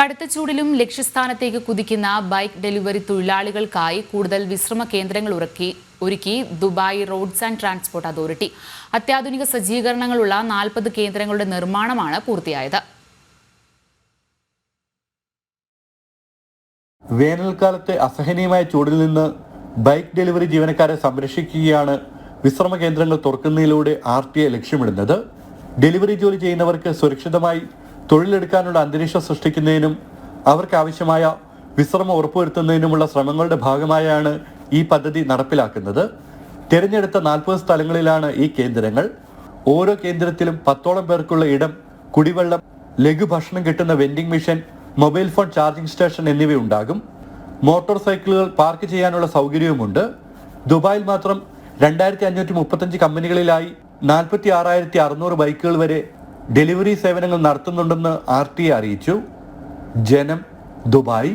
കടുത്ത ചൂടിലും ലക്ഷ്യസ്ഥാനത്തേക്ക് കുതിക്കുന്ന bike delivery തൊഴിലാളികൾക്കായി കൂടുതൽ വിശ്രമ കേന്ദ്രങ്ങൾ ഉറക്കി ഒരുക്കി Dubai roads and transport authority. അത്യാധുനിക സജ്ജീകരണങ്ങളുള്ള നാൽപ്പത് കേന്ദ്രങ്ങളുടെ നിർമ്മാണമാണ് പൂർത്തിയായത്. വേനൽക്കാലത്തെ അസഹനീയമായ ചൂടിൽ നിന്ന് ബൈക്ക് ഡെലിവറി ജീവനക്കാരെ സംരക്ഷിക്കുകയാണ് വിശ്രമ കേന്ദ്രങ്ങൾ തുറക്കുന്നതിലൂടെ ആർ ടി ഐ ലക്ഷ്യമിടുന്നത്. ഡെലിവറി ജോലി ചെയ്യുന്നവർക്ക് സുരക്ഷിതമായി തൊഴിലെടുക്കാനുള്ള അന്തരീക്ഷം സൃഷ്ടിക്കുന്നതിനും അവർക്ക് ആവശ്യമായ വിശ്രമം ഉറപ്പുവരുത്തുന്നതിനുമുള്ള ശ്രമങ്ങളുടെ ഭാഗമായാണ് ഈ പദ്ധതി നടപ്പിലാക്കുന്നത്. തിരഞ്ഞെടുത്ത നാൽപ്പത് സ്ഥലങ്ങളിലാണ് ഈ കേന്ദ്രങ്ങൾ. ഓരോ കേന്ദ്രത്തിലും പത്തോളം പേർക്കുള്ള ഇടം കുടിവെള്ളം ലഘുഭക്ഷണം കിട്ടുന്ന vending machine mobile phone charging station എന്നിവയുണ്ടാകും. Motor സൈക്കിളുകൾ പാർക്ക് ചെയ്യാനുള്ള സൗകര്യവുമുണ്ട്. ദുബായിൽ മാത്രം രണ്ടായിരത്തി അഞ്ഞൂറ്റി മുപ്പത്തഞ്ച് കമ്പനികളിലായി നാൽപ്പത്തി ആറായിരത്തി അറുന്നൂറ് ബൈക്കുകൾ വരെ ഡെലിവറി സേവനങ്ങൾ നടത്തുന്നുണ്ടെന്ന് ആർ ടി അറിയിച്ചു. ജനം ദുബായ്.